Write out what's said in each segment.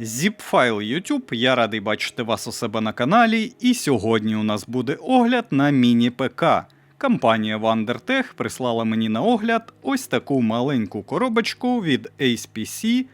Zipfile YouTube, я радий бачити вас у себе на каналі, і сьогодні у нас буде огляд на міні-ПК. Компанія WonderTech прислала мені на огляд ось таку маленьку коробочку від ACPC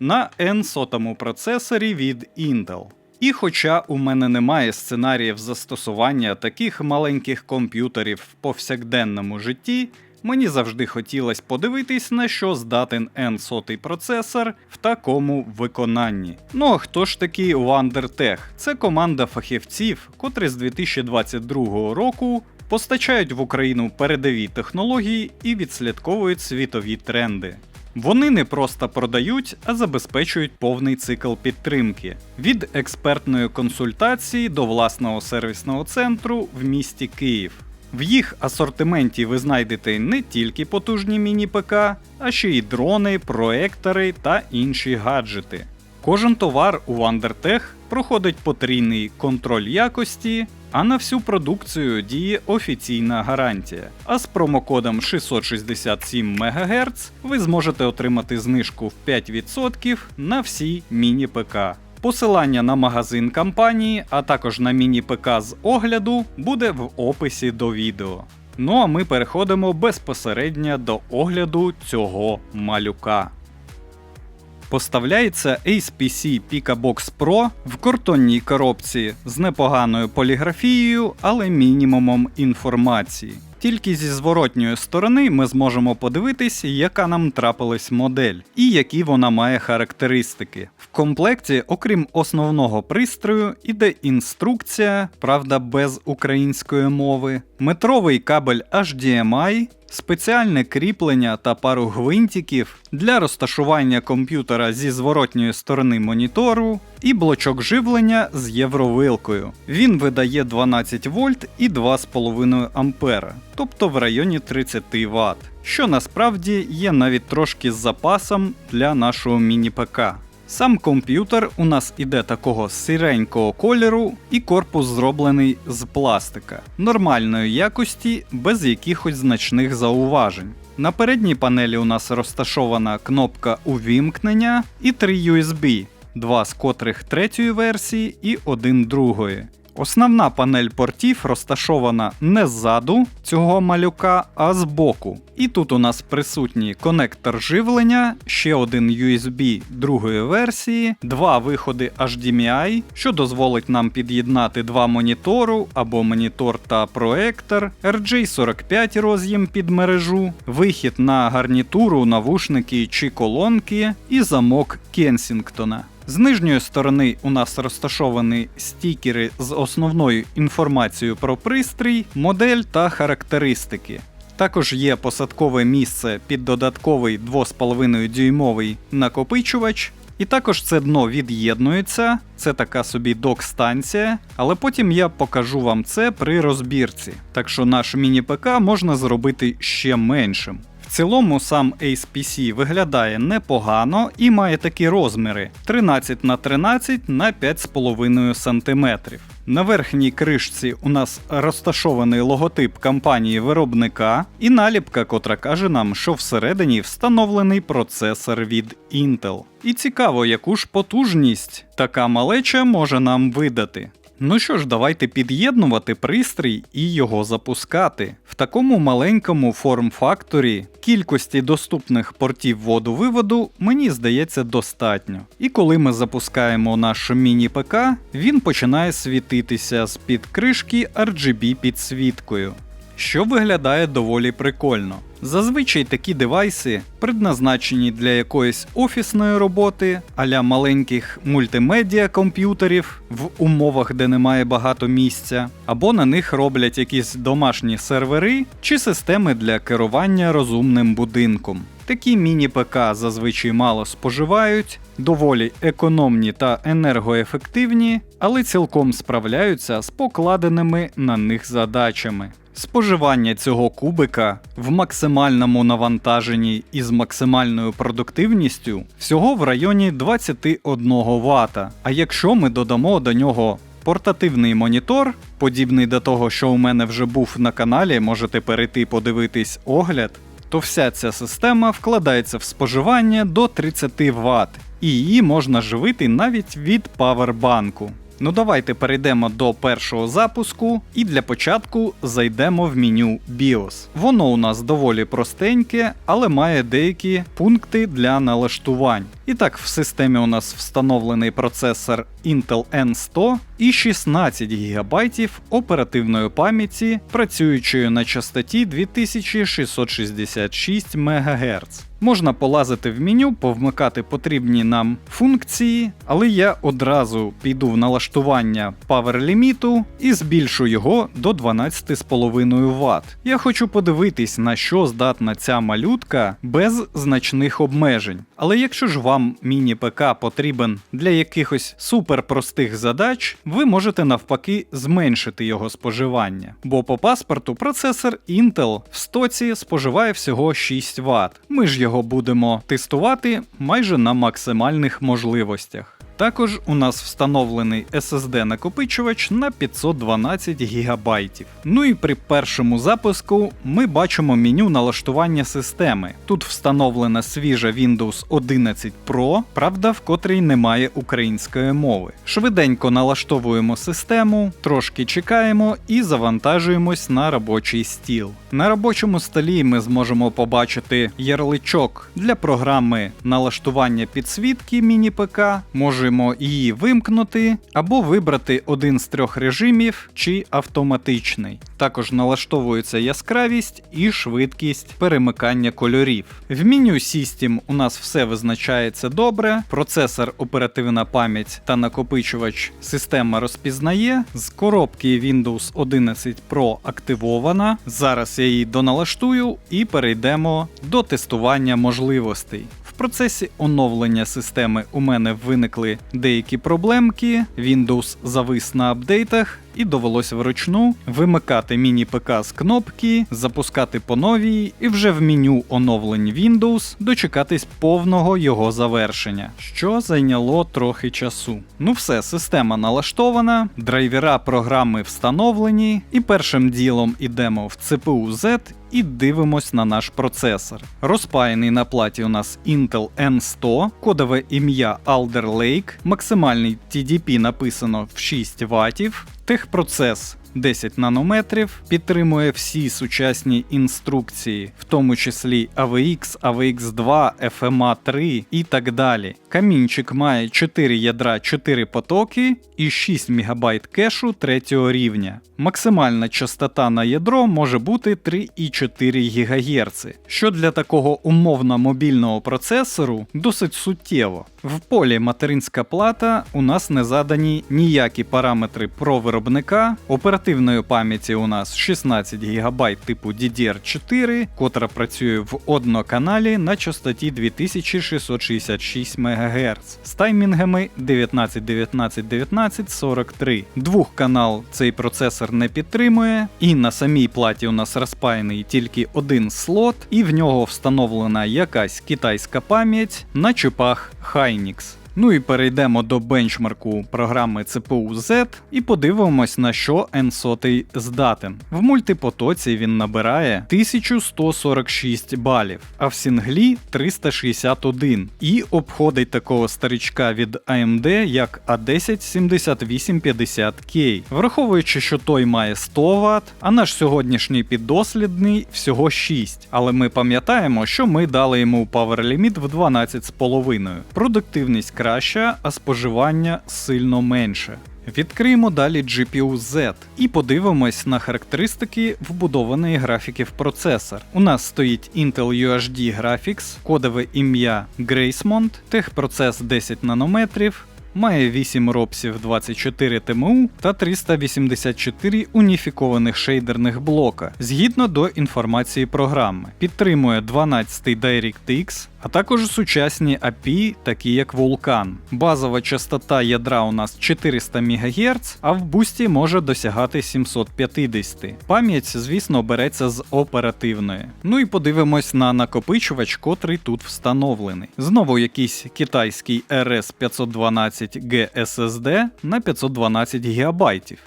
на N100 процесорі від Intel. І хоча у мене немає сценаріїв застосування таких маленьких комп'ютерів в повсякденному житті, мені завжди хотілося подивитись, на що здатен N100 процесор в такому виконанні. Ну а хто ж такий WonderTech? Це команда фахівців, котрі з 2022 року постачають в Україну передові технології і відслідковують світові тренди. Вони не просто продають, а забезпечують повний цикл підтримки від експертної консультації до власного сервісного центру в місті Київ. В їх асортименті ви знайдете не тільки потужні міні-ПК, а ще й дрони, проектори та інші гаджети. Кожен товар у WonderTech проходить потрійний контроль якості, а на всю продукцію діє офіційна гарантія. А з промокодом 667 МГц ви зможете отримати знижку в 5% на всі міні-ПК. Посилання на магазин компанії, а також на міні-ПК з огляду буде в описі до відео. Ну а ми переходимо безпосередньо до огляду цього малюка. Поставляється ACPC PicaBox Pro в картонній коробці з непоганою поліграфією, але мінімумом інформації. Тільки зі зворотньої сторони ми зможемо подивитись, яка нам трапилась модель і які вона має характеристики. В комплекті, окрім основного пристрою, іде інструкція, правда, без української мови, метровий кабель HDMI, спеціальне кріплення та пару гвинтиків для розташування комп'ютера зі зворотньої сторони монітору і блочок живлення з євровилкою. Він видає 12 вольт і 2,5 ампера, тобто в районі 30 Вт, що насправді є навіть трошки з запасом для нашого міні-ПК. Сам комп'ютер у нас іде такого сиренького кольору, і корпус зроблений з пластика, нормальної якості, без якихось значних зауважень. На передній панелі у нас розташована кнопка увімкнення і три USB, два з котрих третьої версії і один другої. Основна панель портів розташована не ззаду цього малюка, а збоку. І тут у нас присутній конектор живлення, ще один USB другої версії, два виходи HDMI, що дозволить нам під'єднати два монітору або монітор та проектор, RJ45 роз'єм під мережу, вихід на гарнітуру, навушники чи колонки і замок Кенсінгтона. З нижньої сторони у нас розташовані стікери з основною інформацією про пристрій, модель та характеристики. Також є посадкове місце під додатковий 2,5 дюймовий накопичувач. І також це дно від'єднується, це така собі док-станція, але потім я покажу вам це при розбірці. Так що наш міні-ПК можна зробити ще меншим. Цілому сам ACPC виглядає непогано і має такі розміри 13 на 13 на 5,5 см. На верхній кришці у нас розташований логотип компанії виробника і наліпка, котра каже нам, що всередині встановлений процесор від Intel. І цікаво, яку ж потужність така малеча може нам видати. Ну що ж, давайте під'єднувати пристрій і його запускати. В такому маленькому форм-факторі кількості доступних портів воду-виводу мені здається достатньо. І коли ми запускаємо наш міні-ПК, він починає світитися з-під кришки RGB підсвіткою. Що виглядає доволі прикольно. Зазвичай такі девайси предназначені для якоїсь офісної роботи, аля маленьких мультимедіа комп'ютерів в умовах, де немає багато місця, або на них роблять якісь домашні сервери чи системи для керування розумним будинком. Такі міні-ПК зазвичай мало споживають, доволі економні та енергоефективні, але цілком справляються з покладеними на них задачами. Споживання цього кубика в максимальному навантаженні і з максимальною продуктивністю всього в районі 21 Вт. А якщо ми додамо до нього портативний монітор, подібний до того, що у мене вже був на каналі, можете перейти подивитись огляд, то вся ця система вкладається в споживання до 30 Вт, і її можна живити навіть від павербанку. Ну давайте перейдемо до першого запуску і для початку зайдемо в меню BIOS. Воно у нас доволі простеньке, але має деякі пункти для налаштувань. І так, в системі у нас встановлений процесор Intel N100 і 16 ГБ оперативної пам'яті, працюючої на частоті 2666 МГц. Можна полазити в меню, повмикати потрібні нам функції, але я одразу піду в налаштування Power ліміту і збільшу його до 12,5 Вт. Я хочу подивитись, на що здатна ця малютка без значних обмежень. Але якщо ж вам міні-ПК потрібен для якихось суперпростих задач, ви можете навпаки зменшити його споживання. Бо по паспорту процесор Intel в стоці споживає всього 6 Вт. Ми ж його будемо тестувати майже на максимальних можливостях. Також у нас встановлений SSD накопичувач на 512 ГБ. Ну і при першому запуску ми бачимо меню налаштування системи. Тут встановлена свіжа Windows 11 Pro, правда, в котрій немає української мови. Швиденько налаштовуємо систему, трошки чекаємо і завантажуємось на робочий стіл. На робочому столі ми зможемо побачити ярличок для програми налаштування підсвітки міні-ПК. Можемо її вимкнути або вибрати один з трьох режимів чи автоматичний. Також налаштовується яскравість і швидкість перемикання кольорів. В меню System у нас все визначається добре. Процесор, оперативна пам'ять та накопичувач система розпізнає. З коробки Windows 11 Pro активована. Зараз я її доналаштую і перейдемо до тестування можливостей. Процесі оновлення системи у мене виникли деякі проблемки. Windows завис на апдейтах. І довелося вручну вимикати міні-ПК з кнопки, запускати по новій, і вже в меню оновлень Windows дочекатись повного його завершення, що зайняло трохи часу. Ну все, система налаштована, драйвера програми встановлені, і першим ділом ідемо в CPU Z і дивимось на наш процесор. Розпаяний на платі у нас Intel N100, кодове ім'я Alder Lake, максимальний TDP написано в 6 Вт, техпроцес 10 нанометрів, підтримує всі сучасні інструкції, в тому числі AVX, AVX2, FMA 3 і так далі. Камінчик має 4 ядра, 4 потоки і 6 МБ кешу 3 рівня. Максимальна частота на ядро може бути 3,4 ГГц, що для такого умовно мобільного процесору досить суттєво. В полі материнська плата у нас не задані ніякі параметри про виробника. Оперативної пам'яті у нас 16 ГБ типу DDR4, котра працює в одноканалі на частоті 2666 МГц з таймінгами 19 19 19 43. Двохканал цей процесор не підтримує, і на самій платі у нас розпаяний тільки один слот, і в нього встановлена якась китайська пам'ять на чипах Hynix. Ну і перейдемо до бенчмарку програми CPU Z і подивимось, на що N100 здатен. В мультипотоці він набирає 1146 балів, а в синглі 361 і обходить такого старичка від AMD як A10 7850K, враховуючи, що той має 100 Вт, а наш сьогоднішній піддослідний всього 6. Але ми пам'ятаємо, що ми дали йому Limit в 12,5. Продуктивність краща, а споживання сильно менше. Відкриємо далі GPU Z і подивимось на характеристики вбудованої графіки в процесор. У нас стоїть Intel UHD Graphics, кодове ім'я Gracemont, техпроцес 10 нанометрів. Має 8 ропсів 24 ТМУ та 384 уніфікованих шейдерних блока згідно до інформації програми. Підтримує 12 DirectX, а також сучасні API, такі як Vulkan. Базова частота ядра у нас 400 МГц, а в бусті може досягати 750. Пам'ять, звісно, береться з оперативної. Ну і подивимось на накопичувач, котрий тут встановлений. Знову якийсь китайський RS512G SSD на 512 ГБ.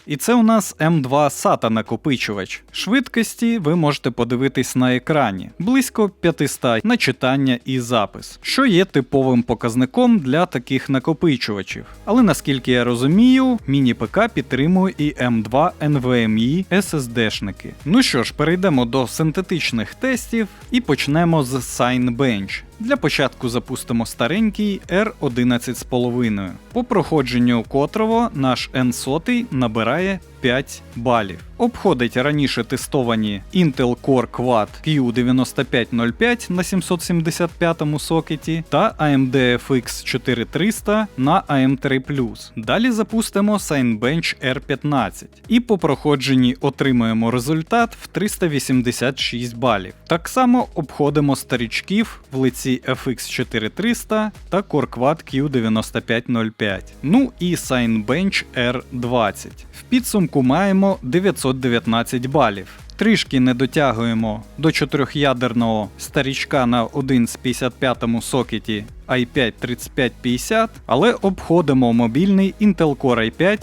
І це у нас M2 SATA накопичувач. Швидкості ви можете подивитись на екрані близько 500 на читання і запис, що є типовим показником для таких накопичувачів. Але наскільки я розумію, міні-ПК підтримує і M2 NVMe SSD-шники. Ну що ж, перейдемо до синтетичних тестів і почнемо з Signbench. Для початку запустимо старенький R11,5, по проходженню котрого наш N100 набирає 5 балів. Обходить раніше тестовані Intel Core Quad Q9505 на 775 сокеті та AMD FX 4300 на AM3 Далі запустимо Signbench R15 і по проходженні отримуємо результат в 386 балів. Так само обходимо старічків в лиці FX 4300 та Core Quad Q9505. Ну і Signbench R20. В підсумку маємо 919 балів. Трішки не дотягуємо до чотирьохядерного старічка на 1 з 55 сокеті i5 3550, але обходимо мобільний Intel Core i5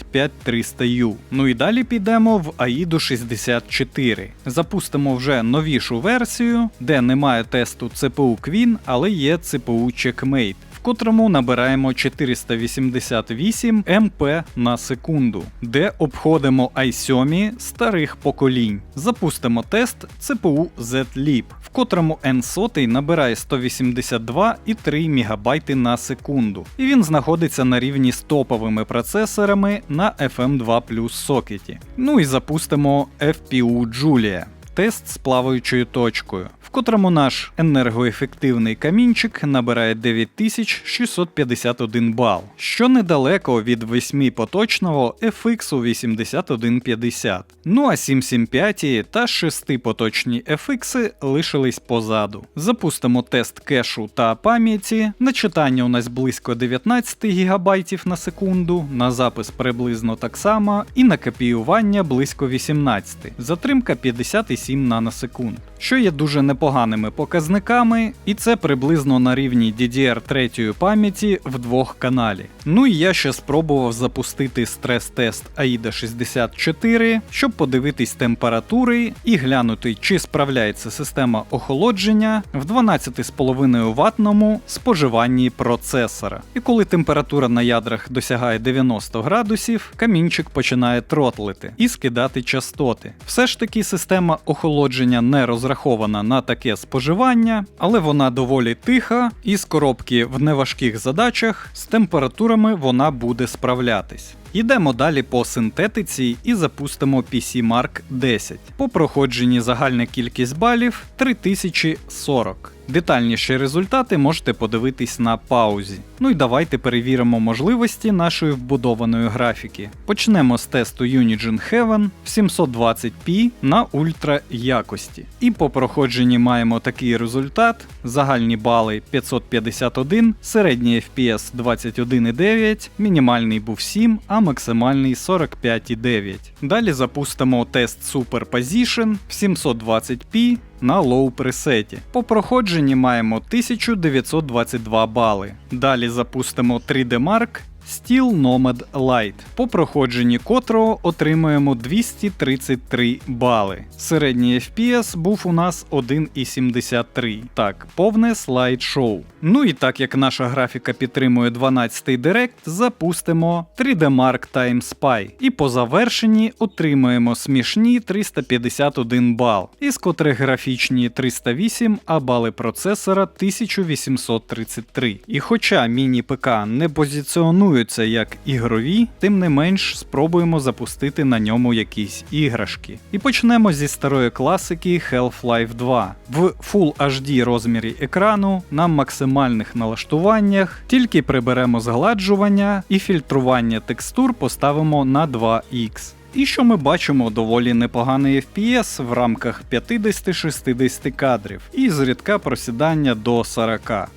5300U. Ну і далі підемо в AIDO 64. Запустимо вже новішу версію, де немає тесту CPU Queen, але є CPU Checkmate котрому набираємо 488 МП на секунду, де обходимо i7 старих поколінь. Запустимо тест CPU Z-Lib, в котрому N100 набирає 182,3 МБ на секунду, і він знаходиться на рівні з топовими процесорами на FM2 Plus сокеті. Ну і запустимо FPU Julia. Тест з плаваючою точкою, в котрому наш енергоефективний камінчик набирає 9651 бал, що недалеко від 8 поточного FX 8150. Ну а 775 та 6 поточні FX лишились позаду. Запустимо тест кешу та пам'яті. На читання у нас близько 19 ГБ на секунду, на запис приблизно так само, і на копіювання близько 18, затримка 57 наносекунд, що є дуже непоганими показниками, і це приблизно на рівні DDR3 пам'яті в двох каналі. Ну і я ще спробував запустити стрес-тест AIDA 64, щоб подивитись температури і глянути, чи справляється система охолодження в 12,5 ваттному споживанні процесора. І коли температура на ядрах досягає 90 градусів, камінчик починає тротлити і скидати частоти. Все ж таки система охолодження не розрахована на таке споживання, але вона доволі тиха, і з коробки в неважких задачах з температурами вона буде справлятись. Йдемо далі по синтетиці і запустимо PC Mark 10. По проходженні загальна кількість балів 3040. Детальніші результати можете подивитись на паузі. Ну і давайте перевіримо можливості нашої вбудованої графіки. Почнемо з тесту Unigine Heaven в 720p на ультра якості. І по проходженні маємо такий результат: загальні бали 551, середній FPS 21,9, мінімальний був 7, а максимальний 45,9. Далі запустимо тест Superposition в 720p на лоу пресеті. По проходженні маємо 1922 бали. Далі запустимо 3D Mark Steel Nomad Light, по проходженні котрого отримуємо 233 бали. Середній FPS був у нас 1,73. Так, повне слайд-шоу. Ну і так як наша графіка підтримує 12-й Direct, запустимо 3D Mark Time Spy. І по завершенні отримуємо смішні 351 бал, із котрих графічні 308, а бали процесора 1833. І хоча міні-ПК не позиціонують рахуються як ігрові, тим не менш спробуємо запустити на ньому якісь іграшки. І почнемо зі старої класики Half-Life 2. В Full HD розмірі екрану на максимальних налаштуваннях тільки приберемо згладжування і фільтрування текстур поставимо на 2х. І що ми бачимо доволі непоганий FPS в рамках 50-60 кадрів і зрідка просідання до 40.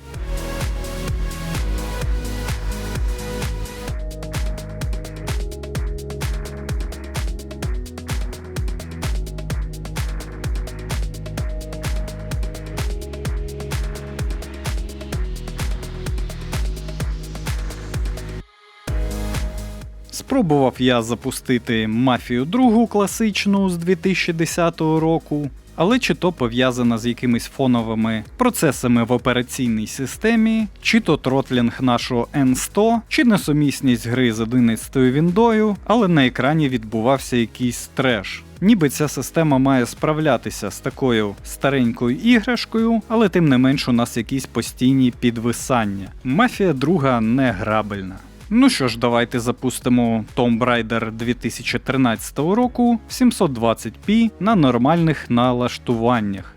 Спробував я запустити мафію другу класичну з 2010 року, але чи то пов'язана з якимись фоновими процесами в операційній системі, чи то тротлінг нашого N100, чи несумісність гри з 11 віндою, але на екрані відбувався якийсь треш. Ніби ця система має справлятися з такою старенькою іграшкою, але тим не менш у нас якісь постійні підвисання. Мафія друга не грабельна. Ну що ж, давайте запустимо Tomb Raider 2013 року в 720p на нормальних налаштуваннях.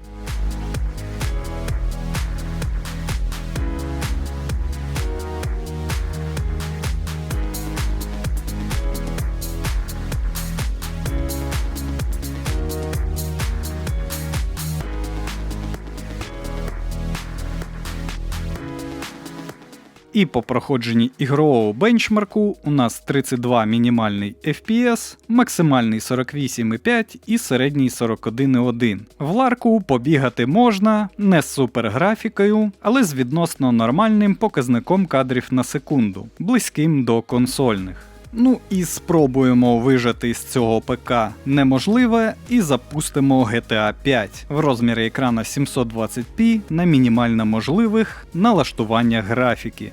І по проходженні ігрового бенчмарку у нас 32 мінімальний FPS, максимальний 48,5 і середній 41,1. В ларку побігати можна не з суперграфікою, але з відносно нормальним показником кадрів на секунду, близьким до консольних. Ну і спробуємо вижати з цього ПК неможливе і запустимо GTA 5 в розмірі екрана 720p на мінімально можливих налаштуваннях графіки.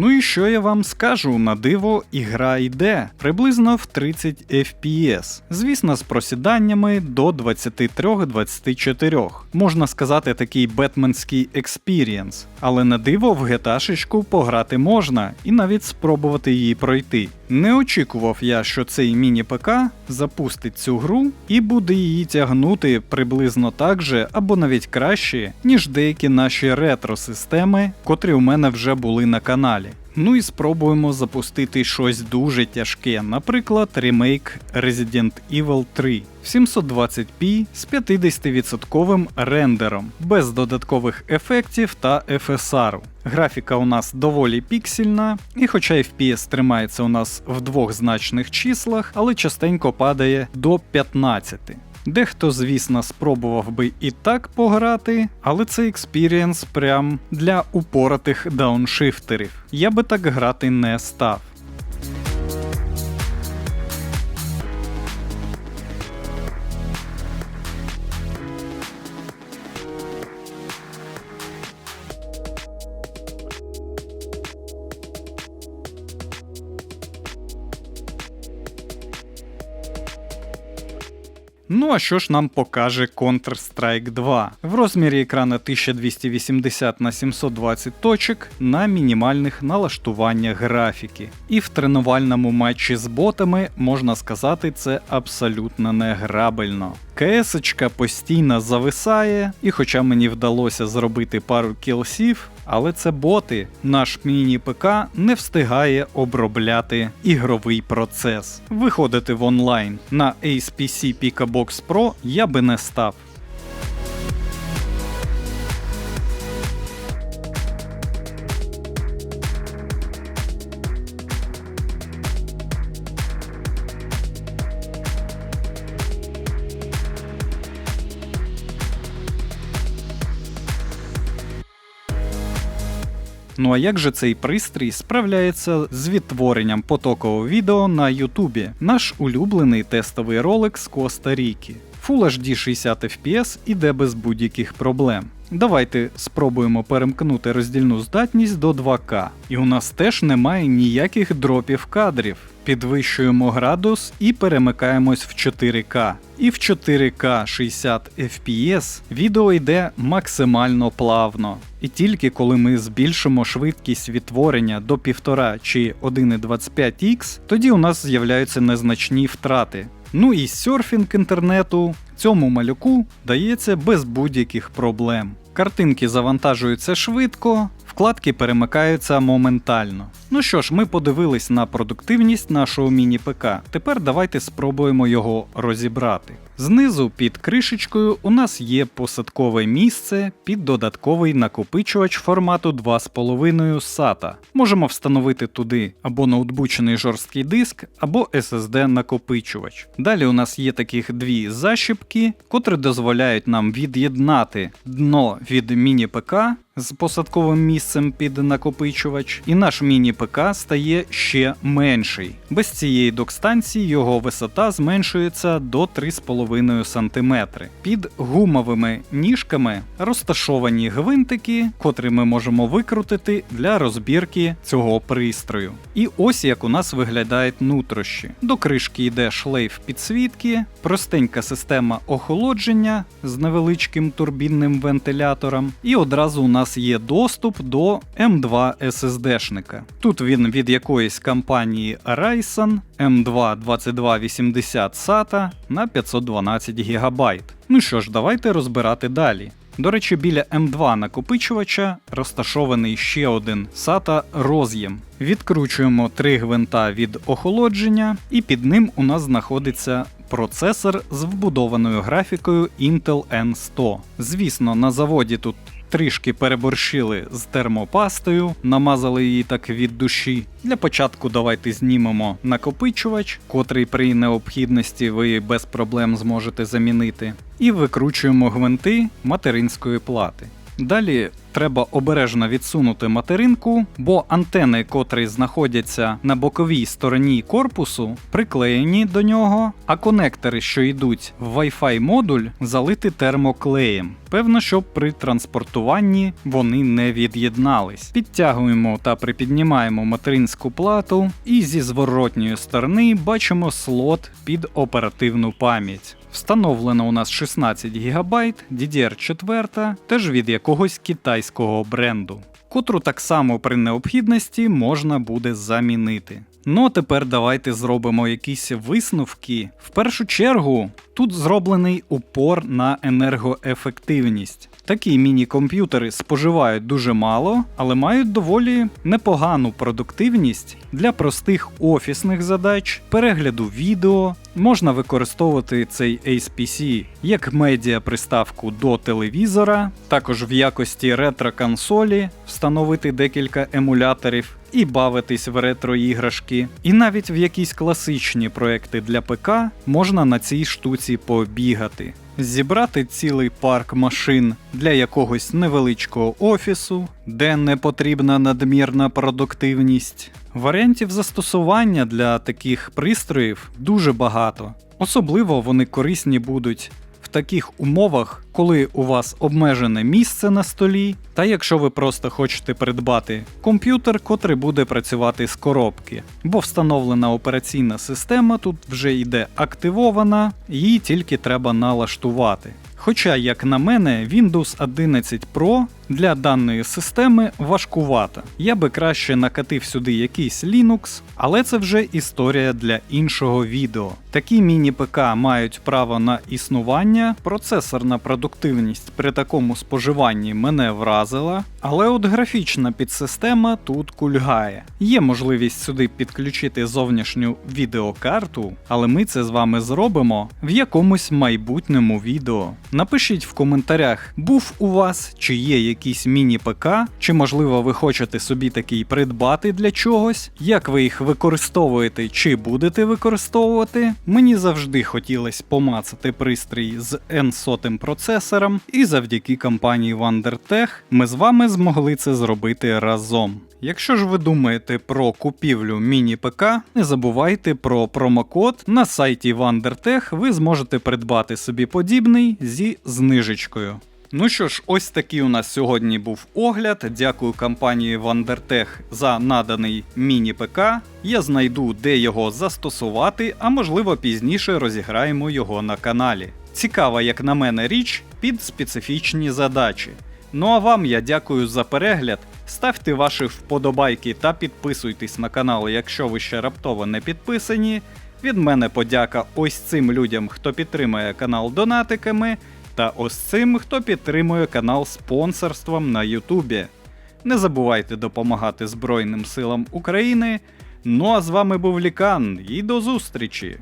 Ну і що я вам скажу, на диво ігра йде приблизно в 30 FPS. Звісно, з просіданнями до 23-24. Можна сказати, такий бетменський експірієнс. Але на диво в GTA пограти можна і навіть спробувати її пройти. Не очікував я, що цей міні-ПК запустить цю гру і буде її тягнути приблизно так же або навіть краще, ніж деякі наші ретро-системи, котрі у мене вже були на каналі. Ну і спробуємо запустити щось дуже тяжке, наприклад, ремейк Resident Evil 3 в 720p з 50% рендером, без додаткових ефектів та FSR. Графіка у нас доволі піксельна, і хоча FPS тримається у нас в двохзначних числах, але частенько падає до 15. Дехто, звісно, спробував би і так пограти, але це експірієнс прям для упоратих дауншифтерів. Я би так грати не став. Ну а що ж нам покаже Counter-Strike 2? В розмірі екрана 1280 на 720 точок на мінімальних налаштуваннях графіки. І в тренувальному матчі з ботами можна сказати, це абсолютно неграбельно. КСочка постійно зависає, і хоча мені вдалося зробити пару кілсів, але це боти. Наш міні-ПК не встигає обробляти ігровий процес. Виходити в онлайн на ASPC PicaBox Pro я би не став. Ну а як же цей пристрій справляється з відтворенням потокового відео на Ютубі? Наш улюблений тестовий ролик з Коста Ріки. Full HD 60 FPS іде без будь-яких проблем. Давайте спробуємо перемкнути роздільну здатність до 2К. І у нас теж немає ніяких дропів кадрів. Підвищуємо градус і перемикаємось в 4К. І в 4К 60 FPS відео йде максимально плавно. І тільки коли ми збільшимо швидкість відтворення до 1,5 чи 1,25х, тоді у нас з'являються незначні втрати. Ну і серфінг інтернету цьому малюку дається без будь-яких проблем. Картинки завантажуються швидко, вкладки перемикаються моментально. Ну що ж, ми подивились на продуктивність нашого міні-ПК. Тепер давайте спробуємо його розібрати. Знизу під кришечкою у нас є посадкове місце під додатковий накопичувач формату 2,5 SATA. Можемо встановити туди або ноутбучений жорсткий диск, або SSD накопичувач. Далі у нас є таких дві защіпки, котрі дозволяють нам від'єднати дно від міні-ПК з посадковим місцем під накопичувач, і наш міні-ПК стає ще менший. Без цієї док-станції його висота зменшується до 3,5 см. Під гумовими ніжками розташовані гвинтики, котрі ми можемо викрутити для розбірки цього пристрою. І ось як у нас виглядають нутрощі. До кришки йде шлейф підсвітки, простенька система охолодження з невеличким турбінним вентилятором, і одразу у нас є доступ до M2 SSD-шника. Тут він від якоїсь компанії Ryzen M2 2280 SATA на 512 ГБ. Ну що ж, давайте розбирати далі. До речі, біля M2 накопичувача розташований ще один SATA роз'єм. Відкручуємо три гвинта від охолодження, і під ним у нас знаходиться процесор з вбудованою графікою Intel N100. Звісно, на заводі тут трішки переборщили з термопастою, намазали її так від душі. Для початку давайте знімемо накопичувач, котрий при необхідності ви без проблем зможете замінити, і викручуємо гвинти материнської плати. Далі треба обережно відсунути материнку, бо антени, котрі знаходяться на боковій стороні корпусу, приклеєні до нього, а конектори, що йдуть в Wi-Fi модуль, залити термоклеєм. Певно, щоб при транспортуванні вони не від'єднались. Підтягуємо та припіднімаємо материнську плату, і зі зворотньої сторони бачимо слот під оперативну пам'ять. Встановлено у нас 16 ГБ, DDR4, теж від якогось китайського бренду, котру так само при необхідності можна буде замінити. Ну а тепер давайте зробимо якісь висновки. В першу чергу, тут зроблений упор на енергоефективність. Такі міні-комп'ютери споживають дуже мало, але мають доволі непогану продуктивність для простих офісних задач, перегляду відео. Можна використовувати цей ASPC як медіа-приставку до телевізора, також в якості ретро-консолі встановити декілька емуляторів і бавитись в ретро-іграшки. І навіть в якісь класичні проекти для ПК можна на цій штуці побігати. Зібрати цілий парк машин для якогось невеличкого офісу, де не потрібна надмірна продуктивність. Варіантів застосування для таких пристроїв дуже багато. Особливо вони корисні будуть в таких умовах, коли у вас обмежене місце на столі, та якщо ви просто хочете придбати комп'ютер, котрий буде працювати з коробки, бо встановлена операційна система тут вже йде активована, її тільки треба налаштувати. Хоча, як на мене, Windows 11 Pro для даної системи важкувата. Я би краще накатив сюди якийсь Linux, але це вже історія для іншого відео. Такі міні-ПК мають право на існування, процесорна продуктивність при такому споживанні мене вразила, але от графічна підсистема тут кульгає. Є можливість сюди підключити зовнішню відеокарту, але ми це з вами зробимо в якомусь майбутньому відео. Напишіть в коментарях, був у вас чи є якийсь міні-ПК, чи можливо ви хочете собі такий придбати для чогось, як ви їх використовуєте чи будете використовувати. Мені завжди хотілося помацати пристрій з N100 процесором, і завдяки компанії WonderTech ми з вами змогли це зробити разом. Якщо ж ви думаєте про купівлю міні-ПК, не забувайте про промокод на сайті WonderTech ви зможете придбати собі подібний зі знижечкою. Ну що ж, ось такий у нас сьогодні був огляд. Дякую компанії Вандертех за наданий міні-ПК. Я знайду, де його застосувати, а можливо пізніше розіграємо його на каналі. Цікава, як на мене, річ під специфічні задачі. Ну а вам я дякую за перегляд. Ставте ваші вподобайки та підписуйтесь на канал, якщо ви ще раптово не підписані. Від мене подяка ось цим людям, хто підтримує канал донатиками, та ось цим, хто підтримує канал спонсорством на Ютубі. Не забувайте допомагати Збройним силам України. Ну а з вами був Лікан і до зустрічі!